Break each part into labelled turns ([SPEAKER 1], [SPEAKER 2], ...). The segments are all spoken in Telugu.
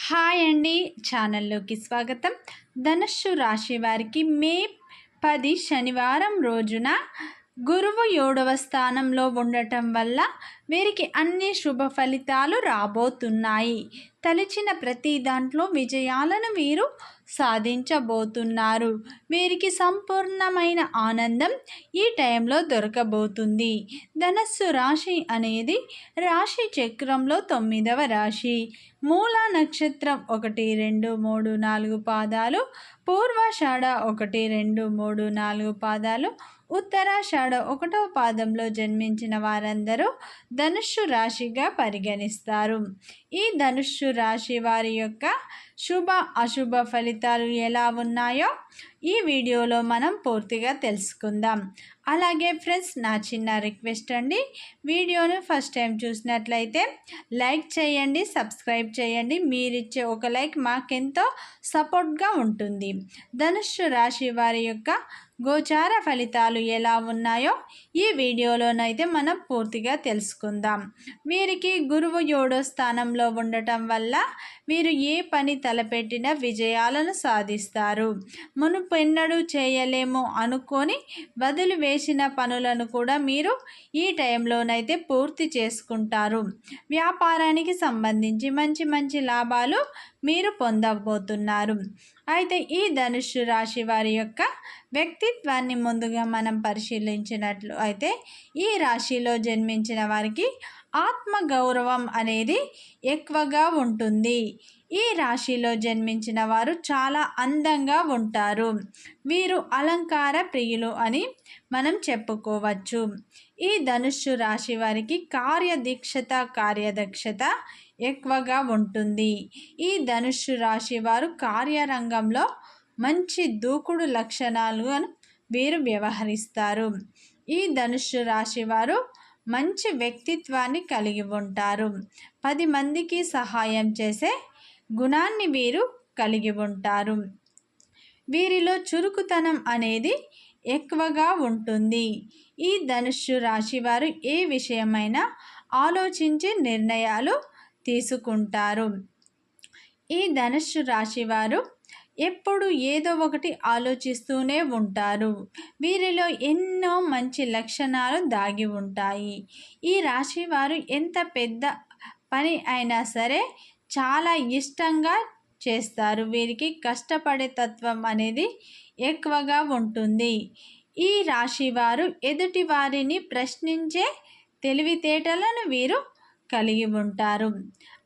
[SPEAKER 1] హాయ్ అండి ఛానల్లోకి స్వాగతం. ధనుస్సు రాశి వారికి మే పది శనివారం రోజున గురువు ఏడవ స్థానంలో ఉండటం వల్ల వీరికి అన్ని శుభ ఫలితాలు రాబోతున్నాయి. తలిచిన ప్రతి దాంట్లో విజయాలను వీరు సాధించబోతున్నారు. వీరికి సంపూర్ణమైన ఆనందం ఈ టైంలో దొరకబోతుంది. ధనస్సు రాశి అనేది రాశి చక్రంలో తొమ్మిదవ రాశి. మూల నక్షత్రం ఒకటి రెండు మూడు నాలుగు పాదాలు పూర్వాషాఢ ఒకటి రెండు మూడు నాలుగు పాదాలు ఉత్తరాషాఢ ఒకటవ పాదంలో జన్మించిన వారందరూ ధనుస్సు రాశిగా పరిగణిస్తారు. ఈ ధనుస్సు రాశి వారి యొక్క శుభ అశుభ ఫలితాలు ఎలా ఉన్నాయో ఈ వీడియోలో మనం పూర్తిగా తెలుసుకుందాం. అలాగే ఫ్రెండ్స్ నా చిన్న రిక్వెస్ట్ అండి. వీడియోను ఫస్ట్ టైం చూసినట్లయితే లైక్ చేయండి సబ్స్క్రైబ్ చేయండి. మీరిచ్చే ఒక లైక్ మాకెంతో సపోర్ట్గా ఉంటుంది. ధనుష్ రాశి వారి యొక్క గోచార ఫలితాలు ఎలా ఉన్నాయో ఈ వీడియోలోనైతే మనం పూర్తిగా తెలుసుకుందాం. వీరికి గురువు ఏడో స్థానంలో ఉండటం వల్ల వీరు ఏ పని తలపెట్టిన విజయాలను సాధిస్తారు. మునుపెన్నడూ చేయలేము అనుకొని బదులు వేసిన పనులను కూడా మీరు ఈ టైంలోనైతే పూర్తి చేసుకుంటారు. వ్యాపారానికి సంబంధించి మంచి మంచి లాభాలు మీరు పొందబోతున్నారు. అయితే ఈ ధనుషు రాశి వారి యొక్క వ్యక్తిత్వాన్ని ముందుగా మనం పరిశీలించినట్లు అయితే ఈ రాశిలో జన్మించిన వారికి ఆత్మ గౌరవం అనేది ఎక్కువగా ఉంటుంది. ఈ రాశిలో జన్మించిన వారు చాలా అందంగా ఉంటారు. వీరు అలంకార ప్రియులు అని మనం చెప్పుకోవచ్చు. ఈ ధనుస్సు రాశి వారికి కార్యదీక్షత కార్యదక్షత ఎక్కువగా ఉంటుంది. ఈ ధనుస్సు రాశి వారు కార్యరంగంలో మంచి దూకుడు లక్షణాలను వీరు వ్యవహరిస్తారు. ఈ ధనుస్సు రాశి వారు మంచి వ్యక్తిత్వాన్ని కలిగి ఉంటారు. పది మందికి సహాయం చేసే గుణాన్ని వీరు కలిగి ఉంటారు. వీరిలో చురుకుతనం అనేది ఎక్కువగా ఉంటుంది. ఈ ధనుస్సు రాశి వారు ఏ విషయమైనా ఆలోచించి నిర్ణయాలు తీసుకుంటారు. ఈ ధనుస్సు రాశి వారు ఎప్పుడు ఏదో ఒకటి ఆలోచిస్తూనే ఉంటారు. వీరిలో ఎన్నో మంచి లక్షణాలు దాగి ఉంటాయి. ఈ రాశి వారు ఎంత పెద్ద పని అయినా సరే చాలా ఇష్టంగా చేస్తారు. వీరికి కష్టపడే తత్వం అనేది ఎక్కువగా ఉంటుంది. ఈ రాశి వారు ఎదుటి వారిని ప్రశ్నించే తెలివితేటలను వీరు కలిగి ఉంటారు.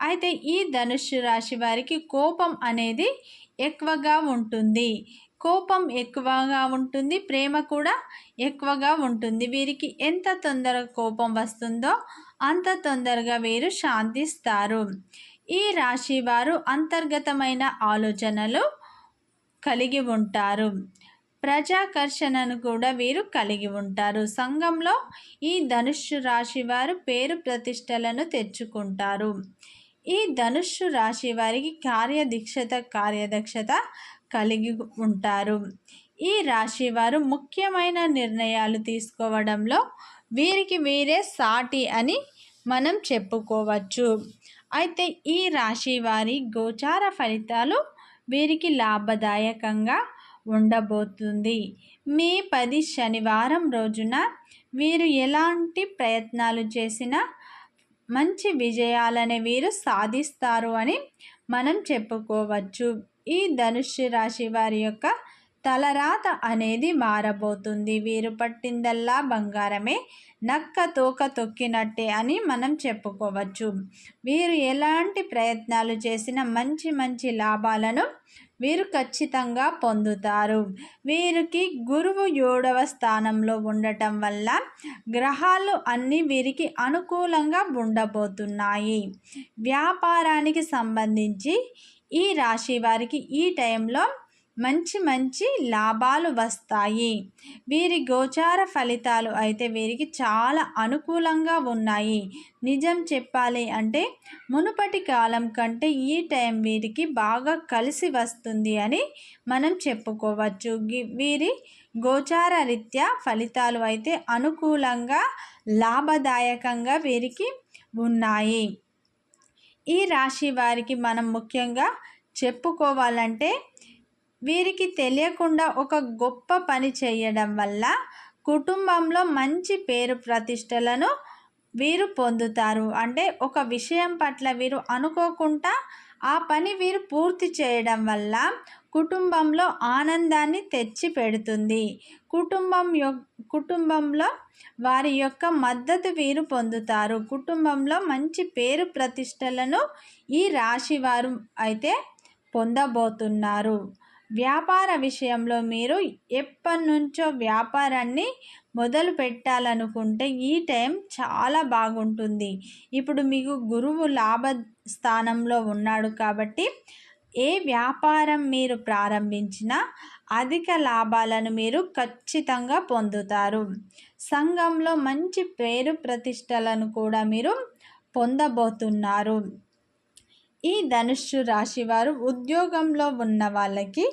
[SPEAKER 1] అయితే ఈ ధనుస్సు రాశి వారికి కోపం అనేది ఎక్కువగా ఉంటుంది. కోపం ఎక్కువగా ఉంటుంది. ప్రేమ కూడా ఎక్కువగా ఉంటుంది. వీరికి ఎంత తొందరగా కోపం వస్తుందో అంత తొందరగా వీరు శాంతిస్తారు. ఈ రాశి వారు అంతర్గతమైన ఆలోచనలు కలిగి ఉంటారు. ప్రజాకర్షణను కూడా వీరు కలిగి ఉంటారు. సంఘంలో ఈ ధనుస్సు రాశి వారు పేరు ప్రతిష్టలను తెచ్చుకుంటారు. ఈ ధనుస్సు రాశి వారికి కార్యదీక్షత కార్యదక్షత కలిగి ఉంటారు. ఈ రాశి వారు ముఖ్యమైన నిర్ణయాలు తీసుకోవడంలో వీరికి వీరే సాటి అని మనం చెప్పుకోవచ్చు. అయితే ఈ రాశి వారి గోచార ఫలితాలు వీరికి లాభదాయకంగా ఉండబోతుంది. మే పది శనివారం రోజున వీరు ఎలాంటి ప్రయత్నాలు చేసినా మంచి విజయాలని వీరు సాధిస్తారు అని మనం చెప్పుకోవచ్చు. ఈ ధనుష్య రాశి వారి యొక్క తలరాత అనేది మారబోతుంది. వీరు పట్టిందల్లా బంగారమే. నక్క తోక తొక్కినట్టే అని మనం చెప్పుకోవచ్చు. వీరు ఎలాంటి ప్రయత్నాలు చేసిన మంచి మంచి లాభాలను వీరు ఖచ్చితంగా పొందుతారు. వీరికి గురువు ఏడవ స్థానంలో ఉండటం వల్ల గ్రహాలు అన్నీ వీరికి అనుకూలంగా ఉండబోతున్నాయి. వ్యాపారానికి సంబంధించి ఈ రాశి వారికి ఈ టైంలో మంచి మంచి లాభాలు వస్తాయి. వీరి గోచార ఫలితాలు అయితే వీరికి చాలా అనుకూలంగా ఉన్నాయి. నిజం చెప్పాలి అంటే మునుపటి కాలం కంటే ఈ టైం వీరికి బాగా కలిసి వస్తుంది అని మనం చెప్పుకోవచ్చు. వీరి గోచార రీత్యా ఫలితాలు అయితే అనుకూలంగా లాభదాయకంగా వీరికి ఉన్నాయి. ఈ రాశి వారికి మనం ముఖ్యంగా చెప్పుకోవాలంటే వీరికి తెలియకుండా ఒక గొప్ప పని చేయడం వల్ల కుటుంబంలో మంచి పేరు ప్రతిష్టలను వీరు పొందుతారు. అంటే ఒక విషయం పట్ల వీరు అనుకోకుండా ఆ పని వీరు పూర్తి చేయడం వల్ల కుటుంబంలో ఆనందాన్ని తెచ్చి పెడుతుంది. కుటుంబం యొ కుటుంబంలో వారి యొక్క మద్దతు వీరు పొందుతారు. కుటుంబంలో మంచి పేరు ప్రతిష్టలను ఈ రాశి వారు అయితే పొందబోతున్నారు. వ్యాపార విషయంలో మీరు ఎప్పటినుంచో వ్యాపారాన్ని మొదలు పెట్టాలనుకుంటే ఈ టైం చాలా బాగుంటుంది. ఇప్పుడు మీకు గురువు లాభ స్థానంలో ఉన్నాడు కాబట్టి ఏ వ్యాపారం మీరు ప్రారంభించినా అధిక లాభాలను మీరు ఖచ్చితంగా పొందుతారు. సంఘంలో మంచి పేరు ప్రతిష్టలను కూడా మీరు పొందబోతున్నారు. ఈ ధనుస్సు రాశివారు ఉద్యోగంలో ఉన్న వాళ్ళకి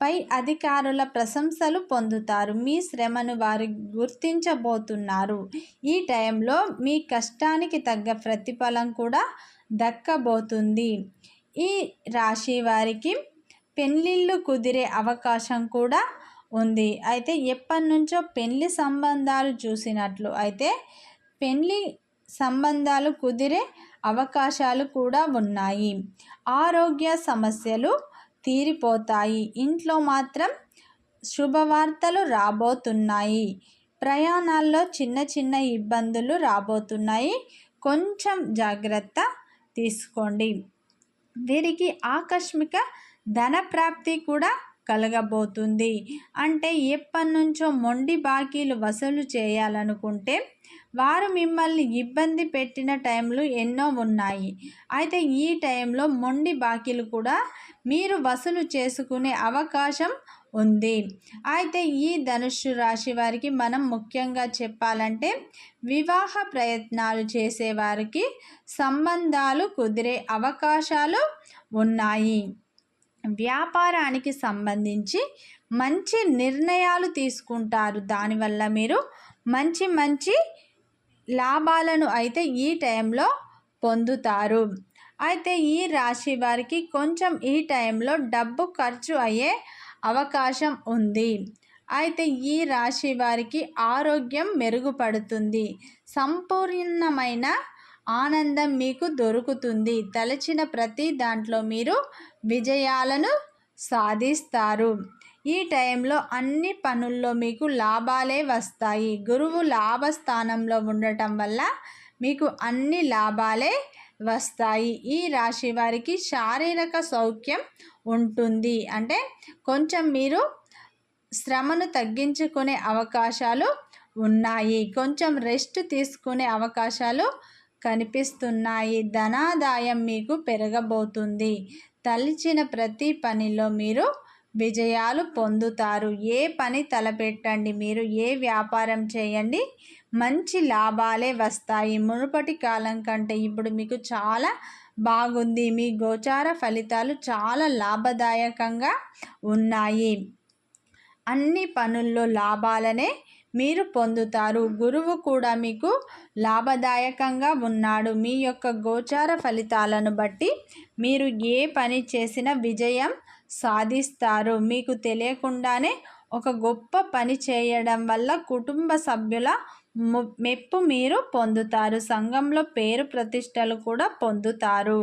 [SPEAKER 1] పై అధికారుల ప్రశంసలు పొందుతారు. మీ శ్రమను వారు గుర్తించబోతున్నారు. ఈ టైంలో మీ కష్టానికి తగ్గ ప్రతిఫలం కూడా దక్కబోతుంది. ఈ రాశి వారికి పెళ్ళిళ్ళు కుదిరే అవకాశం కూడా ఉంది. అయితే ఎప్పటి నుంచో పెళ్ళి సంబంధాలు చూసినట్లు. అయితే పెళ్ళి సంబంధాలు కుదిరే అవకాశాలు కూడా ఉన్నాయి. ఆరోగ్య సమస్యలు తీరిపోతాయి. ఇంట్లో మాత్రం శుభవార్తలు రాబోతున్నాయి. ప్రయాణాల్లో చిన్న చిన్న ఇబ్బందులు రాబోతున్నాయి. కొంచెం జాగ్రత్త తీసుకోండి. వీరికి ఆకస్మిక ధన ప్రాప్తి కూడా కలగబోతుంది. అంటే ఎప్పటి నుంచో మొండి బాకీలు వసూలు చేయాలనుకుంటే వారు మిమ్మల్ని ఇబ్బంది పెట్టిన టైంలు ఎన్నో ఉన్నాయి. అయితే ఈ టైంలో మొండి బాకీలు కూడా మీరు వసూలు చేసుకునే అవకాశం ఉంది. అయితే ఈ ధనుస్సు రాశి వారికి మనం ముఖ్యంగా చెప్పాలంటే వివాహ ప్రయత్నాలు చేసేవారికి సంబంధాలు కుదిరే అవకాశాలు ఉన్నాయి. వ్యాపారానికి సంబంధించి మంచి నిర్ణయాలు తీసుకుంటారు. దానివల్ల మీరు మంచి మంచి లాభాలను అయితే ఈ టైంలో పొందుతారు. అయితే ఈ రాశి వారికి కొంచెం ఈ టైంలో డబ్బు ఖర్చు అయ్యే అవకాశం ఉంది. అయితే ఈ రాశి వారికి ఆరోగ్యం మెరుగుపడుతుంది. సంపూర్ణమైన ఆనందం మీకు దొరుకుతుంది. తలచిన ప్రతి దాంట్లో మీరు విజయాలను సాధిస్తారు. ఈ టైంలో అన్ని పనుల్లో మీకు లాభాలే వస్తాయి. గురువు లాభస్థానంలో ఉండటం వల్ల మీకు అన్ని లాభాలే వస్తాయి. ఈ రాశి వారికి శారీరక సౌఖ్యం ఉంటుంది. అంటే కొంచెం మీరు శ్రమను తగ్గించుకునే అవకాశాలు ఉన్నాయి. కొంచెం రెస్ట్ తీసుకునే అవకాశాలు కనిపిస్తున్నాయి. ధనాదాయం మీకు పెరగబోతుంది. తలిచిన ప్రతి పనిలో మీరు విజయాలు పొందుతారు. ఏ పని తలపెట్టండి మీరు ఏ వ్యాపారం చేయండి మంచి లాభాలే వస్తాయి. మునుపటి కాలం కంటే ఇప్పుడు మీకు చాలా బాగుంది. మీ గోచార ఫలితాలు చాలా లాభదాయకంగా ఉన్నాయి. అన్ని పనుల్లో లాభాలనే మీరు పొందుతారు. గురువు కూడా మీకు లాభదాయకంగా ఉన్నాడు. మీ యొక్క గోచార ఫలితాలను బట్టి మీరు ఏ పని చేసిన విజయం సాధిస్తారు. మీకు తెలియకుండానే ఒక గొప్ప పని చేయడం వల్ల కుటుంబ సభ్యుల మెప్పు మీరు పొందుతారు. సంఘంలో పేరు ప్రతిష్టలు కూడా పొందుతారు.